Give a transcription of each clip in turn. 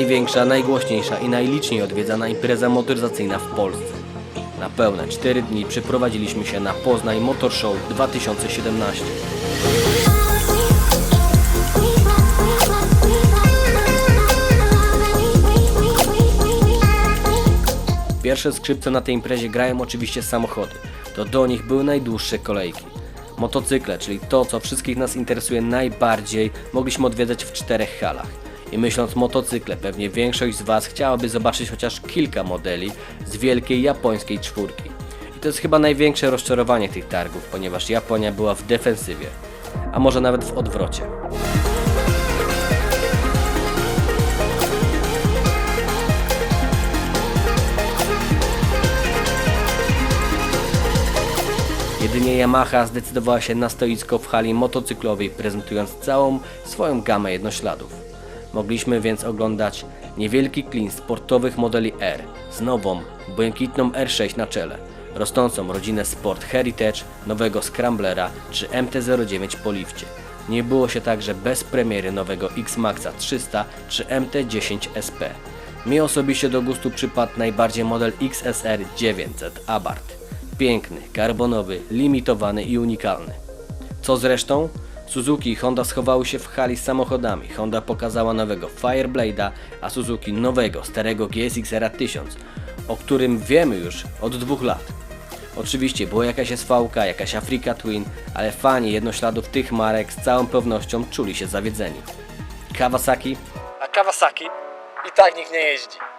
największa, najgłośniejsza i najliczniej odwiedzana impreza motoryzacyjna w Polsce. Na pełne 4 dni przeprowadziliśmy się na Poznań Motor Show 2017. Pierwsze skrzypce na tej imprezie grają oczywiście samochody. To do nich były najdłuższe kolejki. Motocykle, czyli to, co wszystkich nas interesuje najbardziej, mogliśmy odwiedzać w czterech halach. I myśląc motocykle, pewnie większość z Was chciałaby zobaczyć chociaż kilka modeli z wielkiej japońskiej czwórki. I to jest chyba największe rozczarowanie tych targów, ponieważ Japonia była w defensywie, a może nawet w odwrocie. Jedynie Yamaha zdecydowała się na stoisko w hali motocyklowej, prezentując całą swoją gamę jednośladów. Mogliśmy więc oglądać niewielki klin sportowych modeli R z nową, błękitną R6 na czele, rosnącą rodzinę Sport Heritage, nowego Scramblera czy MT-09 po lifcie. Nie było się także bez premiery nowego X-Maxa 300 czy MT-10 SP. Mi osobiście do gustu przypadł najbardziej model XSR 900 Abarth. Piękny, karbonowy, limitowany i unikalny. Co zresztą? Suzuki i Honda schowały się w hali z samochodami. Honda pokazała nowego Fireblade'a, a Suzuki nowego, starego GSX R 1000, o którym wiemy już od dwóch lat. Oczywiście była jakaś SV, jakaś Africa Twin, ale fani jednośladów tych marek z całą pewnością czuli się zawiedzeni. Kawasaki A Kawasaki i tak nikt nie jeździ.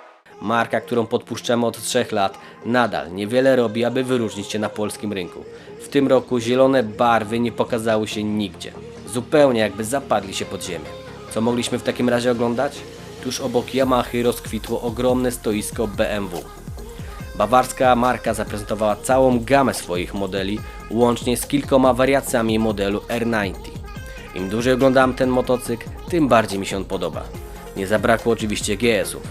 Marka, którą podpuszczamy od 3 lat, nadal niewiele robi, aby wyróżnić się na polskim rynku. W tym roku zielone barwy nie pokazały się nigdzie. Zupełnie jakby zapadli się pod ziemię. Co mogliśmy w takim razie oglądać? Tuż obok Yamahy rozkwitło ogromne stoisko BMW. Bawarska marka zaprezentowała całą gamę swoich modeli, łącznie z kilkoma wariacjami modelu R90. Im dłużej oglądam ten motocykl, tym bardziej mi się on podoba. Nie zabrakło oczywiście GS-ów,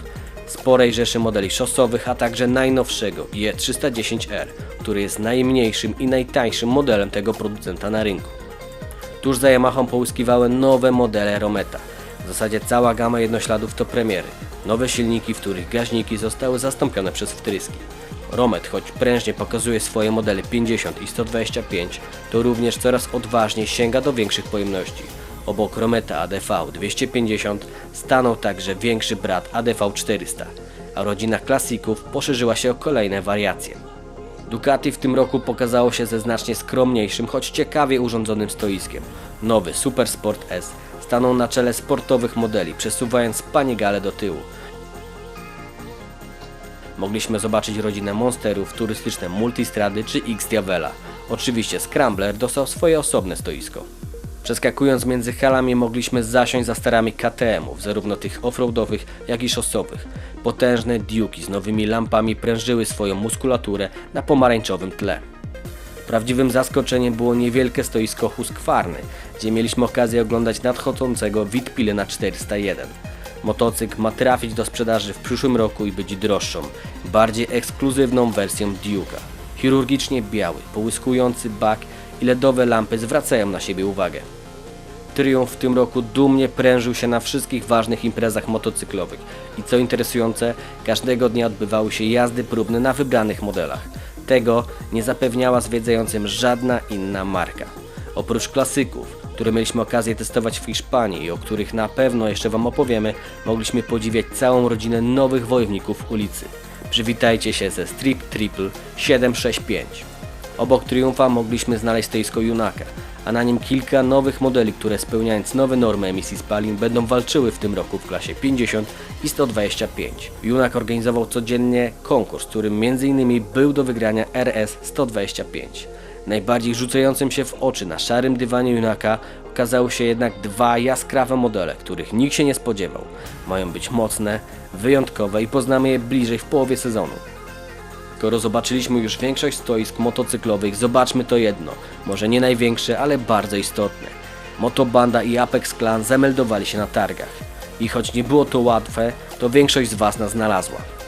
sporej rzeszy modeli szosowych, a także najnowszego E310R, który jest najmniejszym i najtańszym modelem tego producenta na rynku. Tuż za Yamahą połyskiwały nowe modele Rometa. W zasadzie cała gama jednośladów to premiery. Nowe silniki, w których gaźniki zostały zastąpione przez wtryski. Romet, choć prężnie pokazuje swoje modele 50 i 125, to również coraz odważniej sięga do większych pojemności. Obok Rometa ADV 250 stanął także większy brat ADV 400, a rodzina klasików poszerzyła się o kolejne wariacje. Ducati w tym roku pokazało się ze znacznie skromniejszym, choć ciekawie urządzonym stoiskiem. Nowy Super Sport S stanął na czele sportowych modeli, przesuwając Panigale do tyłu. Mogliśmy zobaczyć rodzinę monsterów, turystyczne multistrady czy X-Diavela. Oczywiście Scrambler dostał swoje osobne stoisko. Przeskakując między halami mogliśmy zasiąść za starami KTM-ów, zarówno tych offroadowych, jak i szosowych. Potężne Duke'i z nowymi lampami prężyły swoją muskulaturę na pomarańczowym tle. Prawdziwym zaskoczeniem było niewielkie stoisko Husqvarny, gdzie mieliśmy okazję oglądać nadchodzącego Witpile 401. Motocykl ma trafić do sprzedaży w przyszłym roku i być droższą, bardziej ekskluzywną wersją Duke'a. Chirurgicznie biały, połyskujący bak i LEDowe lampy zwracają na siebie uwagę. Triumph w tym roku dumnie prężył się na wszystkich ważnych imprezach motocyklowych i co interesujące, każdego dnia odbywały się jazdy próbne na wybranych modelach. Tego nie zapewniała zwiedzającym żadna inna marka. Oprócz klasyków, które mieliśmy okazję testować w Hiszpanii i o których na pewno jeszcze Wam opowiemy, mogliśmy podziwiać całą rodzinę nowych wojowników ulicy. Przywitajcie się ze Strip Triple 765. Obok Triumfa mogliśmy znaleźć stoisko Junaka, a na nim kilka nowych modeli, które spełniając nowe normy emisji spalin będą walczyły w tym roku w klasie 50 i 125. Junak organizował codziennie konkurs, którym m.in. był do wygrania RS 125. Najbardziej rzucającym się w oczy na szarym dywanie Junaka okazały się jednak dwa jaskrawe modele, których nikt się nie spodziewał. Mają być mocne, wyjątkowe i poznamy je bliżej w połowie sezonu. Skoro zobaczyliśmy już większość stoisk motocyklowych, zobaczmy to jedno, może nie największe, ale bardzo istotne. Motobanda i Apex Clan zameldowali się na targach. I choć nie było to łatwe, to większość z Was nas znalazła.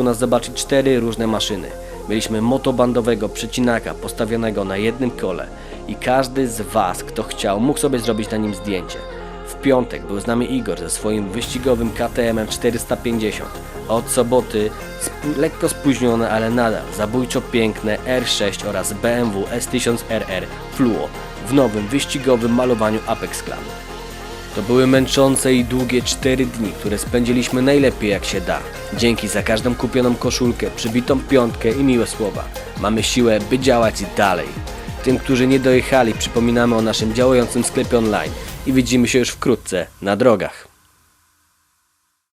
U nas zobaczyć cztery różne maszyny. Mieliśmy motobandowego przecinaka postawionego na jednym kole i każdy z Was, kto chciał, mógł sobie zrobić na nim zdjęcie. W piątek był z nami Igor ze swoim wyścigowym KTM 450, a od soboty lekko spóźnione, ale nadal zabójczo piękne R6 oraz BMW S1000RR Fluo w nowym wyścigowym malowaniu Apex Clan. To były męczące i długie 4 dni, które spędziliśmy najlepiej jak się da. Dzięki za każdą kupioną koszulkę, przybitą piątkę i miłe słowa. Mamy siłę, by działać dalej. Tym, którzy nie dojechali, przypominamy o naszym działającym sklepie online i widzimy się już wkrótce na drogach.